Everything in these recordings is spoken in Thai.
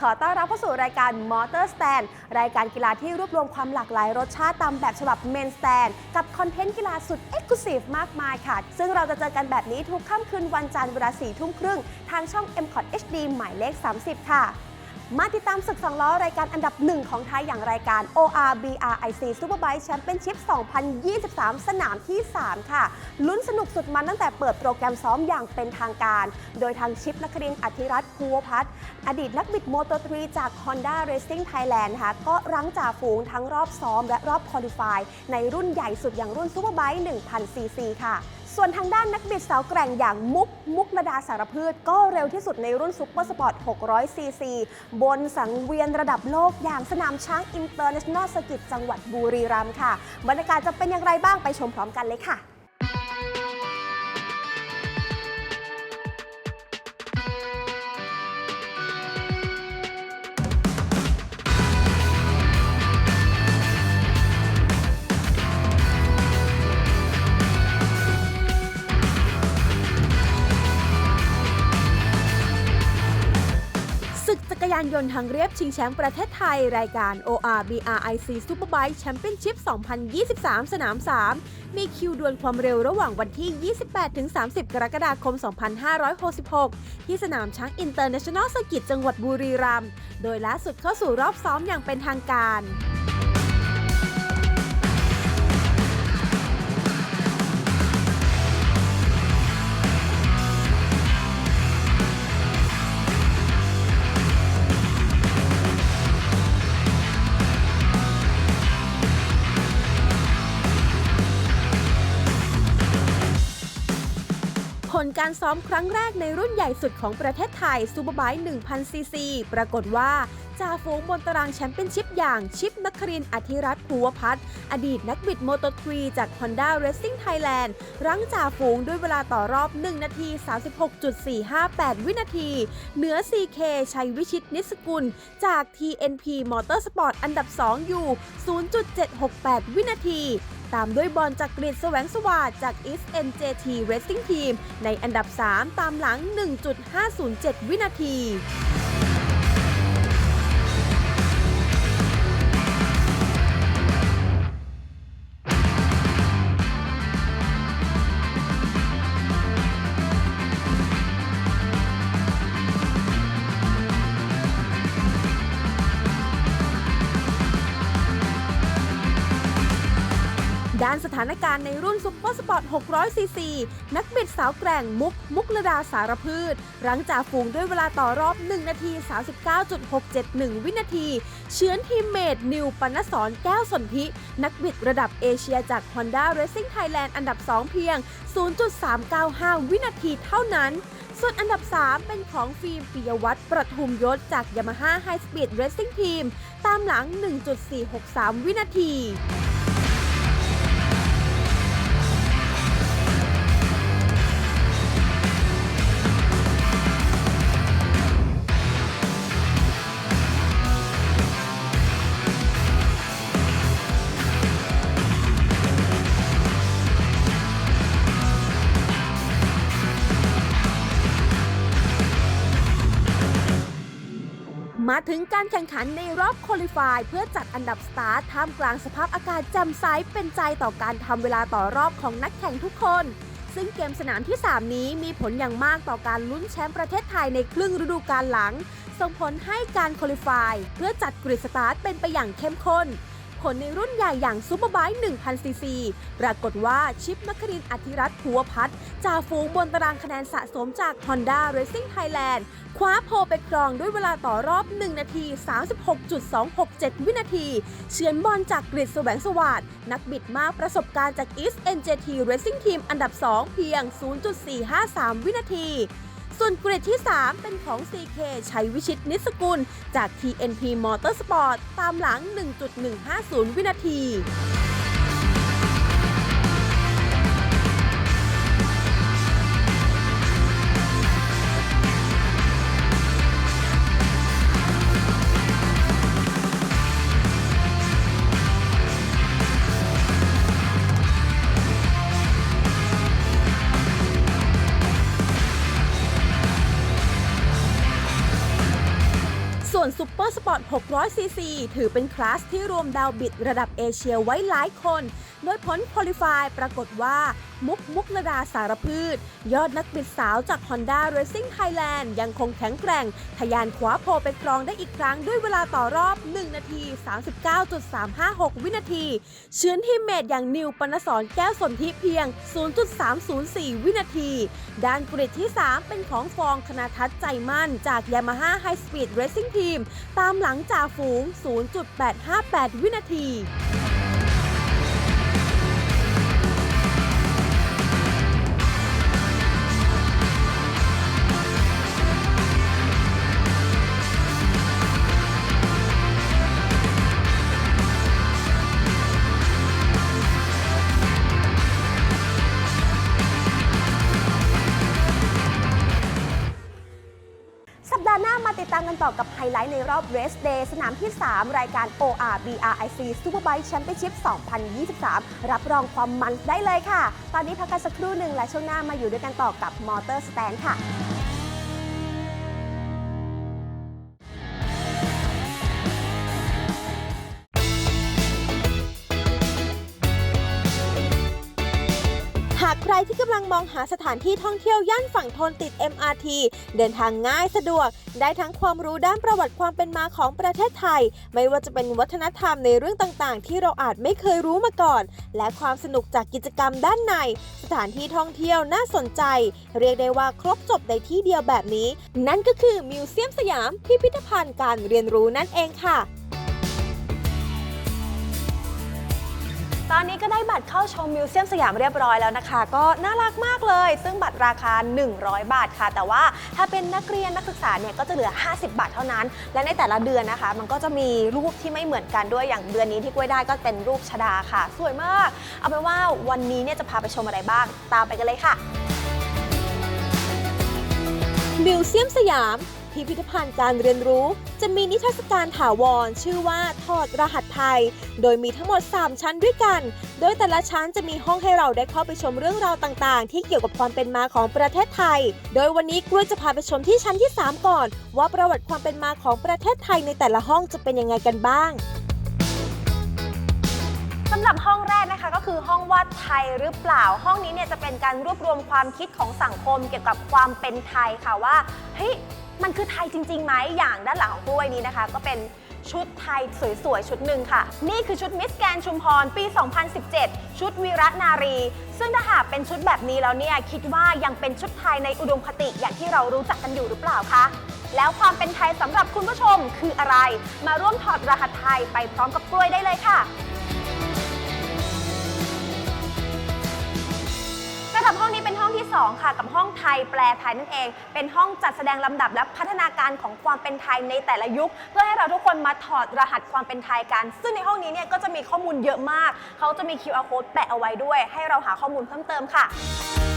ขอต้อนรับเข้าสู่รายการมอเตอร์สแตนรายการกีฬาที่รวบรวมความหลากหลายรสชาติตามแบบฉบับเมนสแตนกับคอนเทนต์กีฬาสุดเอ็กซ์คลูซีฟมากมายค่ะ ซึ่งเราจะเจอกันแบบนี้ทุกค่ำคืนวันจันทร์เวลา4ทุ่มครึ่ง ทางช่อง m c o t HD หมายเลข 30 ค่ะ มาติดตามศึกสองล้อรายการอันดับหนึ่งของไทยอย่างรายการ ORBRIC Superbike Championship 2023 สนามที่ 3 ค่ะ ลุ้นสนุกสุดมันตั้งแต่เปิดโปรแกรมซ้อมอย่างเป็นทางการ โดยทางชิปนครินอธิรัตน์ภูวพัฒน์อดีตนักบิดโมโตทรีจาก Honda Racing Thailand ค่ะ ก็รั้งจ่าฝูงทั้งรอบซ้อมและรอบคอลิฟายในรุ่นใหญ่สุดอย่างรุ่น Superbike 1000 cc ค่ะ ส่วนทางด้านนักบิดสาวแกร่งอย่างมุกมุกระดาสารพืช ก็เร็วที่สุดในรุ่นซุปเปอร์สปอร์ต 600 ซีซี บนสังเวียนระดับโลกอย่างสนามช้างอินเตอร์เนชั่นแนลสกิตจังหวัดบุรีรัมย์ค่ะ บรรยากาศจะเป็นอย่างไรบ้างไปชมพร้อมกันเลยค่ะานยนต์ทางเรียบชิงแชมป์ประเทศไทย รายการ ORBRIC Superbike Championship 2023 สนาม 3 มีคิวดวลความเร็วระหว่างวันที่ 28-30 กรกฎาคม 2566 ที่สนามช้างอินเตอร์เนชั่นแนลสกิตจังหวัดบุรีรัมย์ โดยล่าสุดเข้าสู่รอบซ้อมอย่างเป็นทางการ การซ้อมครั้งแรกในรุ่นใหญ่สุดของประเทศไทยซูเปอร์ไบค์1,000ซีซีปรากฏว่า จ่าฝูงบนตารางแชมเปี้ยนชิพอย่างชิปนัครินอธิรัตน์ภูวพัฒน์อดีตนักบิดโมโตทรีจาก Honda Racing Thailand รั้งจ่าฝูงด้วยเวลาต่อรอบ 1 นาที 36.458 วินาที เหนือ CK ชัยวิชิตนิสกุล จาก TNP Motorsport อันดับ 2 อยู่ 0.768 วินาทีตามด้วยบอลจากกรีดแสวงสวัสดจาก East NJT Racing Team ในอันดับ 3 ตามหลัง 1.507 วินาที ถานการณ์ในรุ่นซุปเปอร์สปอร์ต 600 ซีซี นักบิดสาวแกร่งมุก มุกระดาสารพืช รั้งจ่าฝูงด้วยเวลาต่อรอบ 1 นาที 39.671 วินาที เชื้อนทีมเมดนิวปนสอนแก้วสนธิ นักบิดระดับเอเชียจาก Honda Racing Thailand อันดับ 2 เพียง 0.395 วินาทีเท่านั้นส่วนอันดับ 3 เป็นของฟิล์มปิยวัฒน์ประทุมยศจาก Yamaha High Speed Racing Team ตามหลัง 1.463 วินาที มาถึงการแข่งขันในรอบคอลิฟายเพื่อจัดอันดับสตาร์ทท่ามกลางสภาพอากาศแจ่มใสเป็นใจต่อการทำเวลาต่อรอบของนักแข่งทุกคน ซึ่งเกมสนามที่ 3 นี้มีผลอย่างมากต่อการลุ้นแชมป์ประเทศไทยในครึ่งฤดูกาลหลัง ส่งผลให้การคอลิฟายเพื่อจัดกริดสตาร์ทเป็นไปอย่างเข้มข้น ผลในรุ่นใหญ่อย่างซูเปอร์ไบค์1,000ซีซีปรากฏว่าชิปนครินอธิรัตน์ภูวพัฒน์จ่าฝูงบนตารางคะแนนสะสมจาก Honda Racing Thailand คว้าโพไปครองด้วยเวลาต่อรอบ 1 นาที 36.267 วินาที เฉือนบอลจากกริดแสวงสวัสดนักบิดมากประสบการณ์จาก East NJT Racing Team อันดับ 2 เพียง 0.453 วินาที ส่วนกริดที่ 3 เป็นของ CK ชัยวิชิตนิสกุล จาก TNP Motorsport ตามหลัง 1.150 วินาที ส่วนซุปเปอร์ต 600cc ถือเป็นคลาสที่รวมดาวบิดระดับเอเชียไว้หลายคน โดยผลคุริฟายปรากฏว่า มุกมุกนาดาสารพืช ยอดนักบิดสาวจาก Honda Racing Thailand ยังคงแข็งแกร่งทะยานคว้าโพไปครองได้อีกครั้งด้วยเวลาต่อรอบ 1 นาที 39.356 วินาที เชื้อนทีมเมทอย่างนิวปนสรแก้วสนธิเพียง 0.304 วินาที ด้านกริดที่ 3 เป็นของฟองคณทัศน์ใจมั่นจาก Yamaha High Speed Racing Team ตามหลังจ่าฝูง 0.858 วินาที ไฮไลท์ในรอบเรสเดย์สนามที่ 3 รายการ OR BRIC Superbike Championship 2023 รับรองความมันได้เลยค่ะ ตอนนี้พักกันสักครู่หนึ่งและช่วงหน้ามาอยู่ด้วยกันต่อกับมอเตอร์สแตนค่ะ งมองหาสถานที่ท่องเที่ยวย่านฝั่งทนติด MRT เดินทางง่ายสะดวก ได้ทั้งความรู้ด้านประวัติความเป็นมาของประเทศไทย ไม่ว่าจะเป็นวัฒนธรรมในเรื่องต่างๆ ที่เราอาจไม่เคยรู้มาก่อน และความสนุกจากกิจกรรมด้านใน สถานที่ท่องเที่ยวน่าสนใจ เรียกได้ว่าครบจบในที่เดียวแบบนี้ นั่นก็คือมิวเซียมสยามพิพิธภัณฑ์การเรียนรู้นั่นเองค่ะ ตอนนี้ก็ได้บัตรเข้าชมมิวเซียมสยามเรียบร้อยแล้วนะคะ ก็น่ารักมากเลย ซึ่งบัตรราคา 100 บาทค่ะ แต่ว่าถ้าเป็นนักเรียนนักศึกษาเนี่ยก็จะเหลือ 50 บาทเท่านั้น และในแต่ละเดือนนะคะ มันก็จะมีรูปที่ไม่เหมือนกันด้วยอย่างเดือนนี้ที่กล้วยได้ก็เป็นรูปชดาค่ะ สวยมาก เอาเป็นว่าวันนี้เนี่ยจะพาไปชมอะไรบ้าง ตามไปกันเลยค่ะมิวเซียมสยาม พิพิธภัณฑ์การเรียนรู้ จะมีนิทรรศการถาวร ชื่อว่าถอดรหัสไทย โดยมีทั้งหมด 3 ชั้นด้วยกัน โดยแต่ละชั้นจะมีห้องให้เราได้เข้าไปชมเรื่องราวต่างๆ ที่เกี่ยวกับความเป็นมาของประเทศไทย โดยวันนี้กล้วยจะพาไปชมที่ชั้นที่ 3 ก่อน ว่าประวัติความเป็นมาของประเทศไทยในแต่ละห้องจะเป็นยังไงกันบ้างสำหรับห้องแรกนะคะก็คือห้องวาดไทยหรือเปล่า ห้องนี้เนี่ยจะเป็นการรวบรวมความคิดของสังคมเกี่ยวกับความเป็นไทยค่ะว่าเฮ้ย มันคือไทยจริงๆไหมอย่างด้านหลังของกล้วยนี้นะคะ ก็เป็นชุดไทยสวยๆ ชุดหนึ่งค่ะ นี่คือชุดมิสแกนชุมพรปี 2017 ชุดวีระนารี ซึ่งถ้าหากเป็นชุดแบบนี้แล้วเนี่ย คิดว่ายังเป็นชุดไทยในอุดมคติอย่างที่เรารู้จักกันอยู่หรือเปล่าคะแล้วความเป็นไทยสำหรับคุณผู้ชมคืออะไร มาร่วมถอดรหัสไทยไปพร้อมกับกล้วยได้เลยค่ะำหรับห้องนี้เป็นห้องที่ 2 ค่ะ กับห้องไทยแปลไทยนั่นเอง เป็นห้องจัดแสดงลำดับและพัฒนาการของความเป็นไทยในแต่ละยุค เพื่อให้เราทุกคนมาถอดรหัสความเป็นไทยกัน ซึ่งในห้องนี้เนี่ยก็จะมีข้อมูลเยอะมาก เขาจะมี QR code แปะเอาไว้ด้วย ให้เราหาข้อมูลเพิ่มเติมค่ะ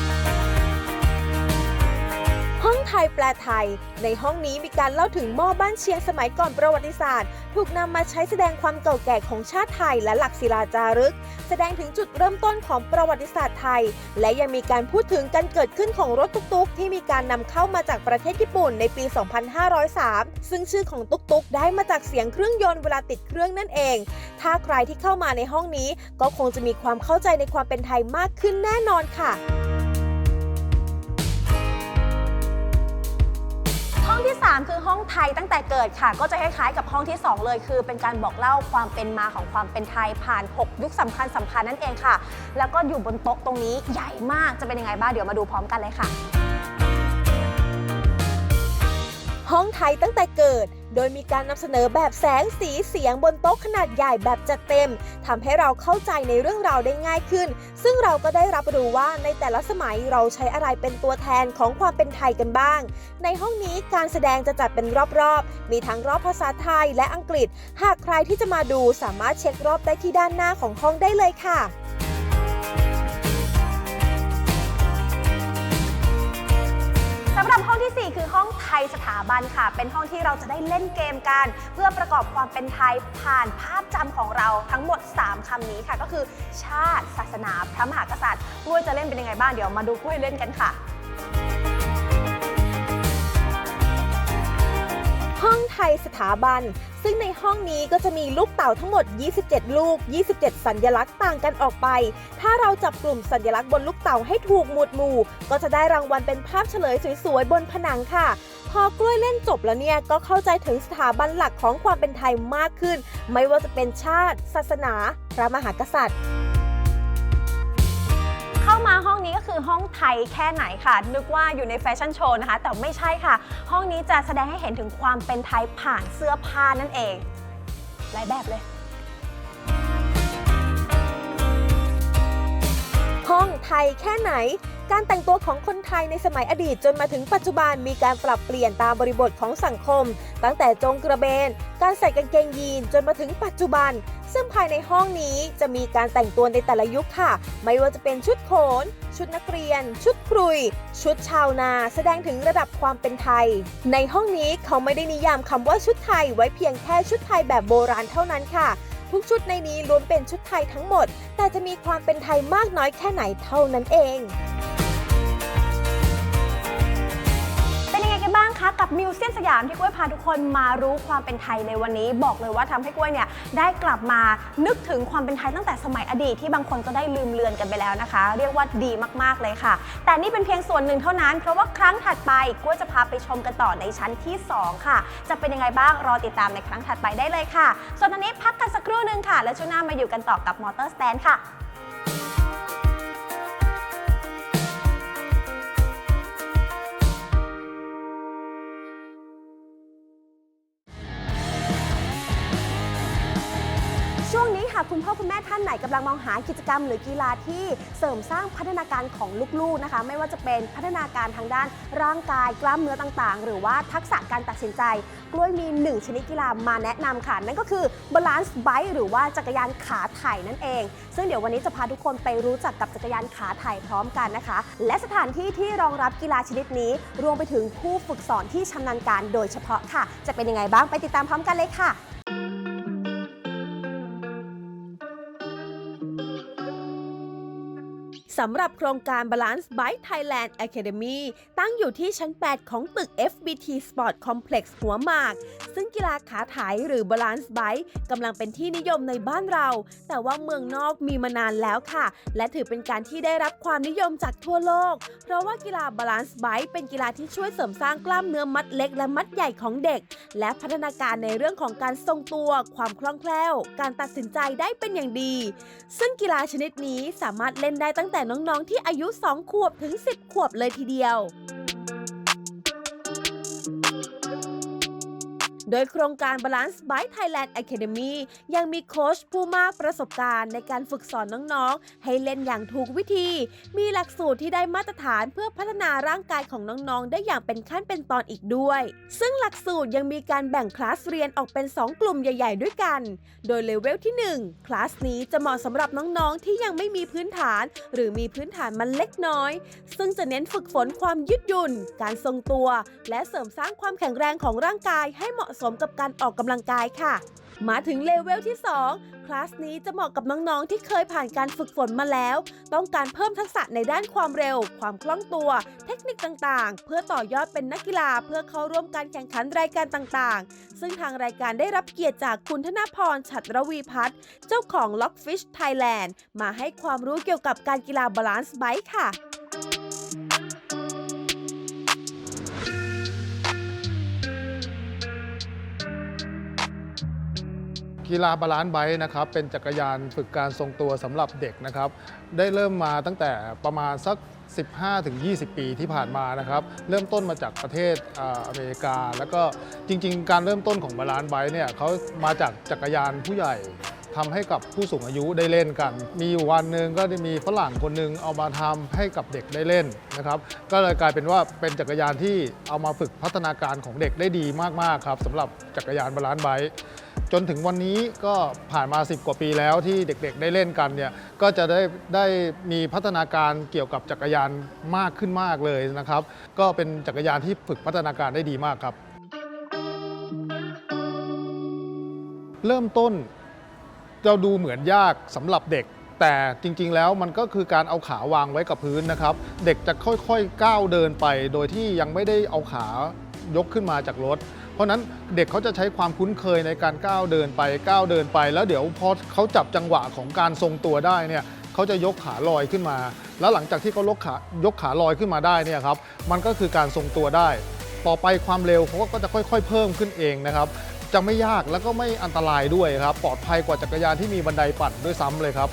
องไทยแปลไทย ในห้องนี้มีการเล่าถึงหม้อบ้านเชียงสมัยก่อนประวัติศาสตร์ ถูกนำมาใช้แสดงความเก่าแก่ของชาติไทยและหลักศิลาจารึก แสดงถึงจุดเริ่มต้นของประวัติศาสตร์ไทย และยังมีการพูดถึงการเกิดขึ้นของรถตุ๊กๆ ที่มีการนำเข้ามาจากประเทศญี่ปุ่นในปี 2503 ซึ่งชื่อของตุ๊กๆ ได้มาจากเสียงเครื่องยนต์เวลาติดเครื่องนั่นเอง ถ้าใครที่เข้ามาในห้องนี้ ก็คงจะมีความเข้าใจในความเป็นไทยมากขึ้นแน่นอนค่ะ 3 คือห้องไทยตั้งแต่เกิดค่ะ ก็จะคล้ายๆกับห้องที่ 2 เลย คือ เป็นการบอกเล่าความเป็นมาของความเป็นไทยผ่าน 6 ยุคสำคัญสำคัญนั่นเองค่ะ แล้วก็อยู่บนโต๊ะตรงนี้ใหญ่มากจะเป็นยังไงบ้างเดี๋ยวมาดูพร้อมกันเลยค่ะ ห้องไทยตั้งแต่เกิด โดยมีการนำเสนอแบบแสงสีเสียงบนโต๊ะขนาดใหญ่แบบจัดเต็มทำให้เราเข้าใจในเรื่องราวได้ง่ายขึ้น ซึ่งเราก็ได้รับรู้ว่าในแต่ละสมัยเราใช้อะไรเป็นตัวแทนของความเป็นไทยกันบ้าง ในห้องนี้การแสดงจะจัดเป็นรอบๆ มีทั้งรอบภาษาไทยและอังกฤษ หากใครที่จะมาดูสามารถเช็ครอบได้ที่ด้านหน้าของห้องได้เลยค่ะ หรับห้องทีสี่ 4 คือห้องไทยสถาบันค่ะ เป็นห้องที่เราจะได้เล่นเกมกัน เพื่อประกอบความเป็นไทยผ่านภาพจำของเราทั้งหมด 3คำนี้ค่ะ ก็คือ ชาติ ศาสนา พระมหากษัตริย์กล้วยจะเล่นเป็นยังไงบ้างเดี๋ยวมาดูกล้วยเล่นกันค่ะห้องไทยสถาบัน ซึ่งในห้องนี้ก็จะมีลูกเต่าทั้งหมด 27 ลูก 27 สัญลักษณ์ต่างกันออกไป ถ้าเราจับกลุ่มสัญลักษณ์บนลูกเต่าให้ถูกหมวดหมู่ ก็จะได้รางวัลเป็นภาพเฉลยสวยๆ บนผนังค่ะ พอกล้วยเล่นจบแล้วเนี่ย ก็เข้าใจถึงสถาบันหลักของความเป็นไทยมากขึ้น ไม่ว่าจะเป็นชาติ ศาสนา พระมหากษัตริย์ มาห้องนี้ก็คือห้องไทยแค่ไหนค่ะ นึกว่าอยู่ในแฟชั่นโชว์นะคะ แต่ไม่ใช่ค่ะ ห้องนี้จะแสดงให้เห็นถึงความเป็นไทยผ่านเสื้อผ้านั่นเอง หลายแบบเลย ห้องไทยแค่ไหน การแต่งตัวของคนไทยในสมัยอดีตจนมาถึงปัจจุบันมีการปรับเปลี่ยนตามบริบทของสังคม ตั้งแต่จงกระเบน การใส่กางเกงยีนจนมาถึงปัจจุบัน ซึ่งภายในห้องนี้จะมีการแต่งตัวในแต่ละยุคค่ะ ไม่ว่าจะเป็นชุดโขน ชุดนักเรียน ชุดครุย ชุดชาวนา แสดงถึงระดับความเป็นไทย ในห้องนี้เขาไม่ได้นิยามคำว่าชุดไทยไว้เพียงแค่ชุดไทยแบบโบราณเท่านั้นค่ะทุกชุดในนี้ล้วนเป็นชุดไทยทั้งหมด แต่จะมีความเป็นไทยมากน้อยแค่ไหนเท่านั้นเอง นบ้างคะกับมิวเซียมสยามที่กล้วยพาทุกคนมารู้ความเป็นไทยในวันนี้ บอกเลยว่าทำให้กล้วยเนี่ยได้กลับมานึกถึงความเป็นไทยตั้งแต่สมัยอดีตที่บางคนก็ได้ลืมเลือนกันไปแล้วนะคะ เรียกว่าดีมากๆเลยค่ะ แต่นี่เป็นเพียงส่วนหนึ่งเท่านั้น เพราะว่าครั้งถัดไปกล้วยจะพาไปชมกันต่อในชั้นที่ 2 ค่ะ จะเป็นยังไงบ้างรอติดตามในครั้งถัดไปได้เลยค่ะส่วนตอนนี้พักกันสักครู่หนึ่งค่ะ แล้วช่วงหน้ามาอยู่กันต่อกับมอเตอร์สแตนค่ะ ช่วงนี้ค่ะคุณพ่อคุณแม่ท่านไหนกำลังมองหากิจกรรม หรือกีฬาที่เสริมสร้างพัฒนาการของลูกๆนะคะ ไม่ว่าจะเป็นพัฒนาการทางด้านร่างกายกล้ามเนื้อต่างๆ หรือว่าทักษะการตัดสินใจ กล้วยมี 1 ชนิดกีฬามาแนะนำค่ะ นั่นก็คือ balance bike หรือว่าจักรยานขาไถ่นั่นเอง ซึ่งเดี๋ยววันนี้จะพาทุกคนไปรู้จักกับจักรยานขาไถ่พร้อมกันนะคะ และสถานที่ที่รองรับกีฬาชนิดนี้ รวมไปถึงผู้ฝึกสอนที่ชำนาญการโดยเฉพาะค่ะ จะเป็นยังไงบ้างไปติดตามพร้อมกันเลยค่ะ สำหรับโครงการ Balance Bike Thailand Academy ตั้งอยู่ที่ชั้น 8 ของตึก FBT Sport Complex หัวหมาก ซึ่งกีฬาขาไถหรือ Balance Bike กำลังเป็นที่นิยมในบ้านเรา แต่ว่าเมืองนอกมีมานานแล้วค่ะ และถือเป็นการที่ได้รับความนิยมจากทั่วโลก เพราะว่ากีฬา Balance Bike เป็นกีฬาที่ช่วยเสริมสร้างกล้ามเนื้อมัดเล็กและมัดใหญ่ของเด็ก และพัฒนาการในเรื่องของการทรงตัว ความคล่องแคล่ว การตัดสินใจได้เป็นอย่างดี ซึ่งกีฬาชนิดนี้สามารถเล่นได้ตั้งแต่น้องๆที่อายุ 2 ขวบถึง 10 ขวบเลยทีเดียว โดยโครงการ Balance Bike Thailand Academy ยังมีโค้ชผู้มากประสบการณ์ในการฝึกสอนน้องๆ ให้เล่นอย่างถูกวิธี มีหลักสูตรที่ได้มาตรฐานเพื่อพัฒนาร่างกายของน้องๆ ได้อย่างเป็นขั้นเป็นตอนอีกด้วย ซึ่งหลักสูตรยังมีการแบ่งคลาสเรียนออกเป็น 2 กลุ่มใหญ่ ๆ ด้วยกัน โดยเลเวลที่ 1 คลาสนี้จะเหมาะสำหรับน้องๆ ที่ยังไม่มีพื้นฐาน หรือมีพื้นฐานมันเล็กน้อย ซึ่งจะเน้นฝึกฝนความยืดหยุ่น การทรงตัว และเสริมสร้างความแข็งแรงของร่างกายให้เหมาะสมกับการออกกำลังกายค่ะ มาถึงเลเวลที่ 2 คลาสนี้จะเหมาะกับน้องๆที่เคยผ่านการฝึกฝนมาแล้ว ต้องการเพิ่มทักษะในด้านความเร็ว ความคล่องตัว เทคนิคต่างๆ เพื่อต่อยอดเป็นนักกีฬาเพื่อเข้าร่วมการแข่งขันรายการต่างๆ ซึ่งทางรายการได้รับเกียรติจากคุณธนพรฉัตรวีพัฒน์เจ้าของ Lockfish Thailand มาให้ความรู้เกี่ยวกับการกีฬาบาลานซ์ไบค์ค่ะ กีฬาบาลานซ์ไบค์นะครับเป็นจักรยานฝึกการทรงตัวสำหรับเด็กนะครับ ได้เริ่มมาตั้งแต่ประมาณสัก 15-20 ปีที่ผ่านมานะครับ เริ่มต้นมาจากประเทศอ่าอเมริกา แล้วก็จริง ๆ การเริ่มต้นของบาลานซ์ไบค์เนี่ยเขามาจากจักรยานผู้ใหญ่ทำให้กับผู้สูงอายุได้เล่นกัน มีอยู่วันหนึ่งก็ได้มีฝรั่งคนหนึ่งเอามาทำให้กับเด็กได้เล่นนะครับ ก็เลยกลายเป็นว่าเป็นจักรยานที่เอามาฝึกพัฒนาการของเด็กได้ดีมากๆครับสำหรับจักรยานบาลานซ์ไบค์ จนถึงวันนี้ก็ผ่านมา 10 กว่าปีแล้วที่เด็กๆ ได้เล่นกันเนี่ยก็จะได้ได้มีพัฒนาการเกี่ยวกับจักรยานมากขึ้นมากเลยนะครับ ก็เป็นจักรยานที่ฝึกพัฒนาการได้ดีมากครับ เริ่มต้นเราดูเหมือนยากสำหรับเด็ก แต่จริงๆแล้วมันก็คือการเอาขาวางไว้กับพื้นนะครับ เด็กจะค่อยๆก้าวเดินไป โดยที่ยังไม่ได้เอาขายกขึ้นมาจากรถ เพราะนั้นเด็กเขาจะใช้ความคุ้นเคยในการก้าวเดินไปก้าวเดินไป แล้วเดี๋ยวพอเขาจับจังหวะของการทรงตัวได้เนี่ยเขาจะยกขาลอยขึ้นมา แล้วหลังจากที่เขายกขายกขาลอยขึ้นมาได้เนี่ยครับมันก็คือการทรงตัวได้ ต่อไปความเร็วเขาก็จะค่อย ๆ เพิ่มขึ้นเองนะครับจะไม่ยากแล้วก็ไม่อันตรายด้วยครับ ปลอดภัยกว่าจักรยานที่มีบันไดปั่นด้วยซ้ำเลยครับ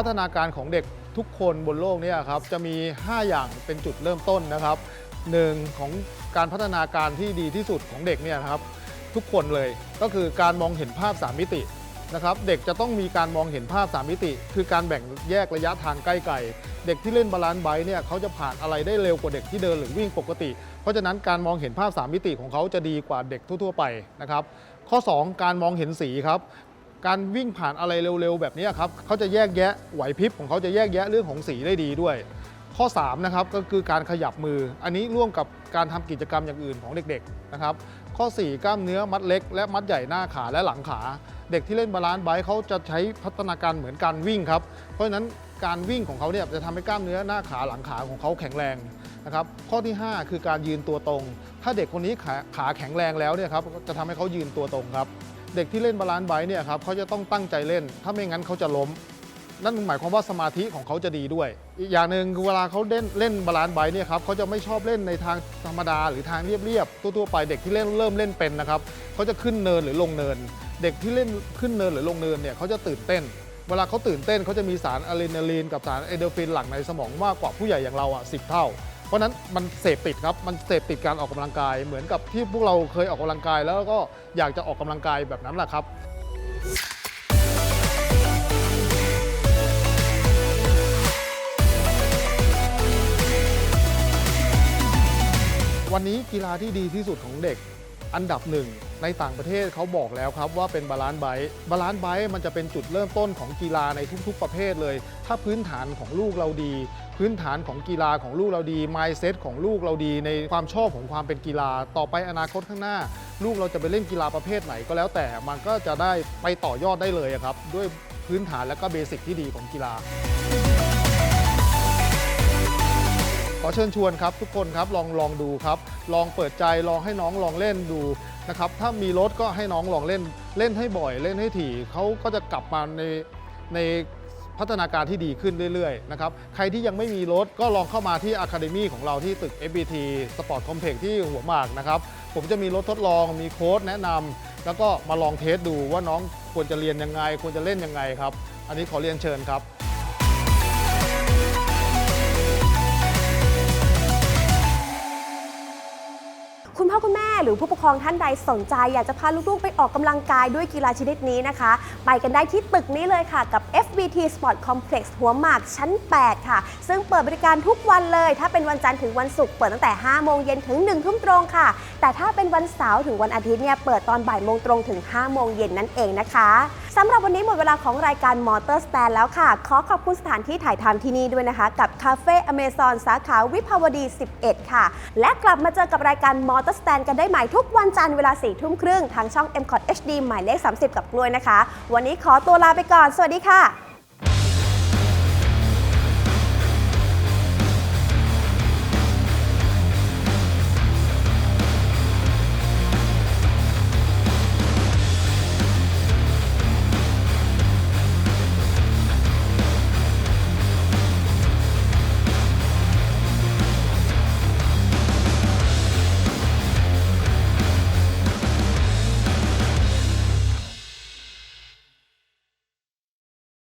พัฒนาการของเด็กทุกคนบนโลกนี้ครับจะมี 5 อย่างเป็นจุดเริ่มต้นนะครับหนึ่งของการพัฒนาการที่ดีที่สุดของเด็กเนี่ยครับทุกคนเลยก็คือการมองเห็นภาพ 3 มิตินะครับเด็กจะต้องมีการมองเห็นภาพ 3 มิติ คือการแบ่งแยกระยะทางใกล้ไกลเด็กที่เล่นบาลานซ์ไบเนี่ยเขาจะผ่านอะไรได้เร็วกว่าเด็กที่เดินหรือวิ่งปกติ เพราะฉะนั้นการมองเห็นภาพ 3 มิติของเขาจะดีกว่าเด็กทั่ว ๆ ไปนะครับข้อ 2 การมองเห็นสีครับ การวิ่งผ่านอะไรเร็วๆ แบบนี้ครับเขาจะแยกแยะไหวพริบของเขาจะแยกแยะเรื่องของสีได้ดีด้วย ข้อ3นะครับก็คือการขยับมือ อันนี้ร่วมกับการทำกิจกรรมอย่างอื่นของเด็กๆนะครับข้อ 4 กล้ามเนื้อมัดเล็ก และมัดใหญ่หน้าขาและหลังขา เด็กที่เล่นบาลานซ์ไบค์เขาจะใช้พัฒนาการเหมือนการวิ่งครับเพราะฉะนั้นการวิ่งของเขาเนี่ยจะทำให้กล้ามเนื้อหน้าขาหลังขาของเขาแข็งแรงนะครับข้อที่ 5 คือการยืนตัวตรง ถ้าเด็กคนนี้ขาขาแข็งแรงแล้วเนี่ยครับจะทำให้เขายืนตัวตรงครับ เด็กที่เล่นบาลานซ์ไบค์เนี่ยครับเขาจะต้องตั้งใจเล่น ถ้าไม่งั้นเขาจะล้ม นั่นหมายความว่าสมาธิของเขาจะดีด้วย อีกอย่างหนึ่งคือเวลาเขาเล่นเล่นบาลานซ์ไบค์เนี่ยครับเขาจะไม่ชอบเล่นในทางธรรมดาหรือทางเรียบๆทั่วๆไปเด็กที่เล่นเริ่มเล่นเป็นนะครับเขาจะขึ้นเนินหรือลงเนิน เด็กที่เล่นขึ้นเนินหรือลงเนินเนี่ยเขาจะตื่นเต้นเวลาเขาตื่นเต้นเขาจะมีสารอะดรีนาลีนกับสารเอเดอร์ฟินหลั่งในสมองมากกว่าผู้ใหญ่อย่างเราอะสิเท่า เพราะนั้นมันเสพติดครับ มันเสพติดการออกกำลังกาย เหมือนกับที่พวกเราเคยออกกำลังกาย แล้วก็อยากจะออกกำลังกายแบบนั้นแหละครับวันนี้กีฬาที่ดีที่สุดของเด็ก อันดับหนึ่งในต่างประเทศเขาบอกแล้วครับว่าเป็นบาลานซ์ไบค์บาลานซ์ไบค์มันจะเป็นจุดเริ่มต้นของกีฬาในทุกๆประเภทเลย ถ้าพื้นฐานของลูกเราดี พื้นฐานของกีฬาของลูกเราดี mindset ของลูกเราดีในความชอบของความเป็นกีฬา ต่อไปอนาคตข้างหน้า ลูกเราจะไปเล่นกีฬาประเภทไหนก็แล้วแต่มันก็จะได้ไปต่อยอดได้เลยครับ ด้วยพื้นฐานและก็เบสิกที่ดีของกีฬา ขอเชิญชวนครับทุกคนครับลองลองดูครับ ลองเปิดใจลองให้น้องลองเล่นดูนะครับถ้ามีรถก็ให้น้องลองเล่นเล่นให้บ่อย เล่นให้ถี่เขาก็จะกลับมาในในพัฒนาการที่ดีขึ้นเรื่อยๆนะครับใครที่ยังไม่มีรถก็ลองเข้ามาที่ Academy ของเราที่ตึก FBT Sport Complex ที่หัวหมากนะครับผมจะมีรถทดลองมีโค้ดแนะนำแล้วก็มาลองเทสดูว่าน้องควรจะเรียนยังไง ควรจะเล่นยังไงครับ อันนี้ขอเรียนเชิญครับ คุณพ่อคุณแม่หรือผู้ปกครองท่านใดสนใจ อยากจะพาลูกๆ ไปออกกำลังกายด้วยกีฬาชนิดนี้นะคะ ไปกันได้ที่ตึกนี้เลยค่ะกับ FBT Sport Complex หัวหมากชั้น 8 ค่ะ ซึ่งเปิดบริการทุกวันเลย ถ้าเป็นวันจันทร์ถึงวันศุกร์เปิดตั้งแต่ 5 โมงเย็นถึง 1 ทุ่มตรงค่ะ แต่ถ้าเป็นวันเสาร์ถึงวันอาทิตย์เนี่ยเปิดตอนบ่ายโมงตรงถึง 5 โมงเย็นนั่นเองนะคะสำหรับวันนี้หมดเวลาของรายการมอเตอร์สแตนแล้วค่ะ ขอขอบคุณสถานที่ถ่ายทำที่นี่ด้วยนะคะ กับคาเฟ่อเมซอนสาขาวิภาวดี 11 ค่ะ และกลับมาเจอกับรายการมอเตอร์สแตนกันได้ใหม่ทุกวันจันทร์เวลา4ทุ่มครึ่งทางช่อง m c o t HD หมายเลข 30 กับกล้วยนะคะ วันนี้ขอตัวลาไปก่อน สวัสดีค่ะ